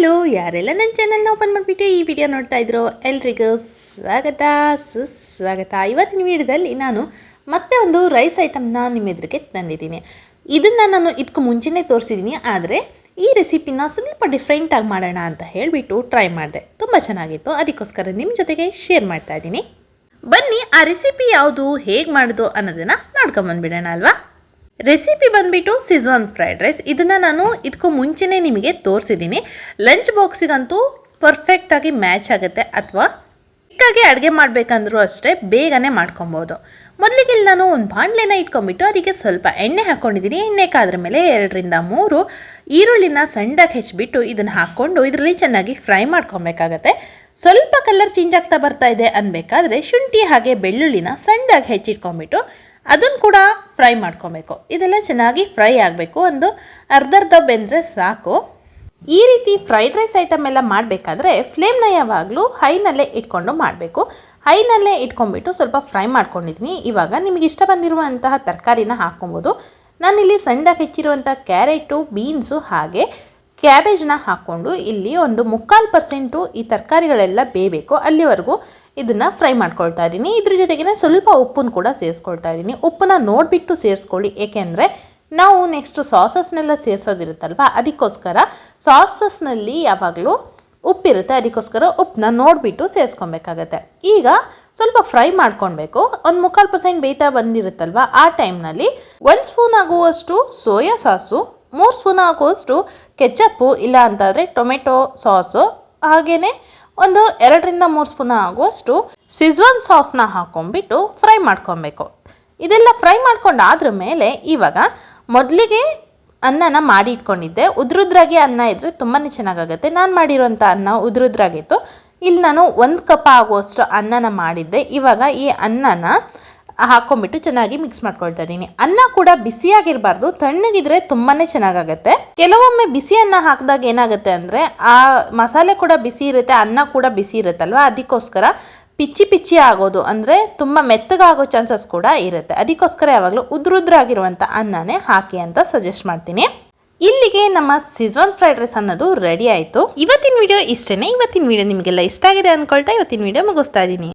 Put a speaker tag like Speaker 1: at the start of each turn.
Speaker 1: Hello, ಯಾರೆಲ್ಲ ನನ್ನ ಚಾನಲ್ನ ಓಪನ್ ಮಾಡಿಬಿಟ್ಟು ಈ ವಿಡಿಯೋ ನೋಡ್ತಾ ಇದ್ರು, ಎಲ್ರಿಗೂ ಸ್ವಾಗತ, ಸುಸ್ವಾಗತ. ಇವತ್ತಿನ ವಿಡಿಯೋದಲ್ಲಿ ನಾನು ಮತ್ತೆ ಒಂದು ರೈಸ್ ಐಟಮ್ನ ನಿಮ್ಮ ಎದುರಿಗೆ ತಂದಿದ್ದೀನಿ. ಇದನ್ನು ನಾನು ಇದಕ್ಕೂ ಮುಂಚೆನೇ ತೋರಿಸಿದ್ದೀನಿ, ಆದರೆ ಈ ರೆಸಿಪಿನ ಸ್ವಲ್ಪ ಡಿಫ್ರೆಂಟಾಗಿ ಮಾಡೋಣ ಅಂತ ಹೇಳಿಬಿಟ್ಟು ಟ್ರೈ ಮಾಡಿದೆ. ತುಂಬ ಚೆನ್ನಾಗಿತ್ತು. ಅದಕ್ಕೋಸ್ಕರ ನಿಮ್ಮ ಜೊತೆಗೆ ಶೇರ್ ಮಾಡ್ತಾ ಇದ್ದೀನಿ. ಬನ್ನಿ, ಆ ರೆಸಿಪಿ ಯಾವುದು, ಹೇಗೆ ಮಾಡೋದು ಅನ್ನೋದನ್ನು ನೋಡ್ಕೊಂಬಂದ್ಬಿಡೋಣ ಅಲ್ವಾ? ರೆಸಿಪಿ ಬಂದುಬಿಟ್ಟು ಸಿಝಾನ್ ಫ್ರೈಡ್ ರೈಸ್ ಇದನ್ನು ನಾನು ಇದಕ್ಕೂ ಮುಂಚೆನೇ ನಿಮಗೆ ತೋರಿಸಿದ್ದೀನಿ. ಲಂಚ್ ಬಾಕ್ಸಿಗಂತೂ ಪರ್ಫೆಕ್ಟಾಗಿ ಮ್ಯಾಚ್ ಆಗುತ್ತೆ ಅಥವಾ ಚಿಕ್ಕಾಗಿ ಅಡುಗೆ ಮಾಡಬೇಕಂದ್ರೂ ಅಷ್ಟೇ ಬೇಗನೆ ಮಾಡ್ಕೊಬೋದು. ಮೊದಲಿಗೆ ಇಲ್ಲಿ ನಾನು ಒಂದು ಬಾಣಲೆನ ಇಟ್ಕೊಂಡ್ಬಿಟ್ಟು ಅದಕ್ಕೆ ಸ್ವಲ್ಪ ಎಣ್ಣೆ ಹಾಕ್ಕೊಂಡಿದ್ದೀನಿ ಎಣ್ಣೆ ಕಾದ್ರ ಮೇಲೆ ಎರಡರಿಂದ ಮೂರು ಈರುಳ್ಳಿನ ಸಣ್ಣದಾಗಿ ಹೆಚ್ಚಿಬಿಟ್ಟು ಇದನ್ನು ಹಾಕ್ಕೊಂಡು ಇದರಲ್ಲಿ ಚೆನ್ನಾಗಿ ಫ್ರೈ ಮಾಡ್ಕೊಬೇಕಾಗತ್ತೆ. ಸ್ವಲ್ಪ ಕಲರ್ ಚೇಂಜ್ ಆಗ್ತಾ ಬರ್ತಾ ಇದೆ ಅನ್ಬೇಕಾದ್ರೆ ಶುಂಠಿ ಹಾಗೆ ಬೆಳ್ಳುಳ್ಳಿನ ಸಣ್ಣದಾಗಿ ಹೆಚ್ಚಿಟ್ಕೊಂಡ್ಬಿಟ್ಟು ಅದನ್ನು ಕೂಡ ಫ್ರೈ ಮಾಡ್ಕೊಬೇಕು. ಇದೆಲ್ಲ ಚೆನ್ನಾಗಿ ಫ್ರೈ ಆಗಬೇಕು. ಒಂದು ಅರ್ಧರ್ಧ ಅರ್ಧ ಬೆಂದರೆ ಸಾಕು. ಈ ರೀತಿ ಫ್ರೈಡ್ ರೈಸ್ ಐಟಮ್ ಎಲ್ಲ ಮಾಡಬೇಕಾದ್ರೆ ಫ್ಲೇಮ್ನ ಯಾವಾಗಲೂ ಹೈನಲ್ಲೇ ಇಟ್ಕೊಂಡು ಮಾಡಬೇಕು. ಹೈನಲ್ಲೇ ಇಟ್ಕೊಂಡ್ಬಿಟ್ಟು ಸ್ವಲ್ಪ ಫ್ರೈ ಮಾಡ್ಕೊಂಡಿದ್ದೀನಿ. ಇವಾಗ ನಿಮಗೆ ಇಷ್ಟ ಬಂದಿರುವಂತಹ ತರಕಾರಿನ ಹಾಕ್ಕೊಬೋದು. ನಾನಿಲ್ಲಿ ಸಣ್ಣದಾಗಿ ಹೆಚ್ಚಿರುವಂಥ ಕ್ಯಾರೆಟು, ಬೀನ್ಸು ಹಾಗೆ ಕ್ಯಾಬೇಜ್ನ ಹಾಕ್ಕೊಂಡು ಇಲ್ಲಿ ಒಂದು ಮುಕ್ಕಾಲು ಪರ್ಸೆಂಟು ಈ ತರಕಾರಿಗಳೆಲ್ಲ ಬೇಯಬೇಕು. ಅಲ್ಲಿವರೆಗೂ ಇದನ್ನು ಫ್ರೈ ಮಾಡ್ಕೊಳ್ತಾ ಇದ್ದೀನಿ. ಇದ್ರ ಜೊತೆಗೆ ಸ್ವಲ್ಪ ಉಪ್ಪನ್ನು ಕೂಡ ಸೇರಿಸ್ಕೊಳ್ತಾ ಇದ್ದೀನಿ. ಉಪ್ಪನ್ನ ನೋಡಿಬಿಟ್ಟು ಸೇರಿಸ್ಕೊಳ್ಳಿ. ಏಕೆಂದರೆ ನಾವು ನೆಕ್ಸ್ಟ್ ಸಾಸಸ್ನೆಲ್ಲ ಸೇರಿಸೋದಿರುತ್ತಲ್ವ? ಅದಕ್ಕೋಸ್ಕರ ಸಾಸಸ್ನಲ್ಲಿ ಯಾವಾಗಲೂ ಉಪ್ಪಿರುತ್ತೆ. ಅದಕ್ಕೋಸ್ಕರ ಉಪ್ಪನ್ನ ನೋಡಿಬಿಟ್ಟು ಸೇರಿಸ್ಕೊಬೇಕಾಗತ್ತೆ. ಈಗ ಸ್ವಲ್ಪ ಫ್ರೈ ಮಾಡ್ಕೊಳ್ಬೇಕು. ಒಂದು ಮುಕ್ಕಾಲು ಪರ್ಸೆಂಟ್ ಬೇಯ್ತಾ ಬಂದಿರುತ್ತಲ್ವ? ಆ ಟೈಮ್ನಲ್ಲಿ ಒಂದು ಸ್ಪೂನ್ ಆಗುವಷ್ಟು ಸೋಯಾ ಸಾಸು ಮೂರು ಸ್ಪೂನ್ ಆಗುವಷ್ಟು ಕೆಚಪ್ಪು ಇಲ್ಲ ಅಂತಾದರೆ ಟೊಮೆಟೊ ಸಾಸು ಹಾಗೆಯೇ ಒಂದು ಎರಡರಿಂದ ಮೂರು ಸ್ಪೂನ್ ಆಗುವಷ್ಟು ಸಿಜ್ವಾನ್ ಸಾಸ್ನ ಹಾಕೊಂಡ್ಬಿಟ್ಟು ಫ್ರೈ ಮಾಡ್ಕೊಬೇಕು. ಇದೆಲ್ಲ ಫ್ರೈ ಮಾಡ್ಕೊಂಡಾದ್ರ ಮೇಲೆ ಇವಾಗ ಮೊದಲಿಗೆ ಅನ್ನನ ಮಾಡಿ ಇಟ್ಕೊಂಡಿದ್ದೆ. ಉದ್ರುದ್ರಾಗಿ ಅನ್ನ ಇದ್ದರೆ ತುಂಬಾ ಚೆನ್ನಾಗಾಗುತ್ತೆ. ನಾನು ಮಾಡಿರೋಂಥ ಅನ್ನ ಉದ್ರುದ್ರಾಗಿತ್ತು. ಇಲ್ಲಿ ನಾನು ಒಂದು ಕಪ್ ಆಗುವಷ್ಟು ಅನ್ನನ ಮಾಡಿದ್ದೆ. ಇವಾಗ ಈ ಅನ್ನನ ಹಾಕೊಂಡ್ಬಿಟ್ಟು ಚೆನ್ನಾಗಿ ಮಿಕ್ಸ್ ಮಾಡ್ಕೊಳ್ತಾ ಇದ್ದೀನಿ. ಅನ್ನ ಕೂಡ ಬಿಸಿಯಾಗಿರಬಾರ್ದು, ತಣ್ಣಗಿದ್ರೆ ತುಂಬಾನೇ ಚೆನ್ನಾಗಾಗತ್ತೆ. ಕೆಲವೊಮ್ಮೆ ಬಿಸಿ ಅನ್ನ ಹಾಕಿದಾಗ ಏನಾಗುತ್ತೆ ಅಂದರೆ, ಆ ಮಸಾಲೆ ಕೂಡ ಬಿಸಿ ಇರುತ್ತೆ, ಅನ್ನ ಕೂಡ ಬಿಸಿ ಇರುತ್ತಲ್ವ? ಅದಕ್ಕೋಸ್ಕರ ಪಿಚ್ಚಿ ಪಿಚ್ಚಿ ಆಗೋದು ಅಂದರೆ ತುಂಬ ಮೆತ್ತಗಾಗೋ ಚಾನ್ಸಸ್ ಕೂಡ ಇರುತ್ತೆ. ಅದಕ್ಕೋಸ್ಕರ ಯಾವಾಗಲೂ ಉದ್ರುದ್ರಾಗಿರುವಂಥ ಅನ್ನನೇ ಹಾಕಿ ಅಂತ ಸಜೆಸ್ಟ್ ಮಾಡ್ತೀನಿ. ಇಲ್ಲಿಗೆ ನಮ್ಮ ಸಿಜ್ವಾನ್ ಫ್ರೈಡ್ ರೈಸ್ ಅನ್ನೋದು ರೆಡಿ ಆಯಿತು. ಇವತ್ತಿನ ವಿಡಿಯೋ ಇಷ್ಟೇ ಇವತ್ತಿನ ವಿಡಿಯೋ ನಿಮಗೆಲ್ಲ ಇಷ್ಟ ಆಗಿದೆ ಅನ್ಕೊಳ್ತಾ ಇವತ್ತಿನ ವಿಡಿಯೋ ಮುಗಿಸ್ತಾ ಇದ್ದೀನಿ.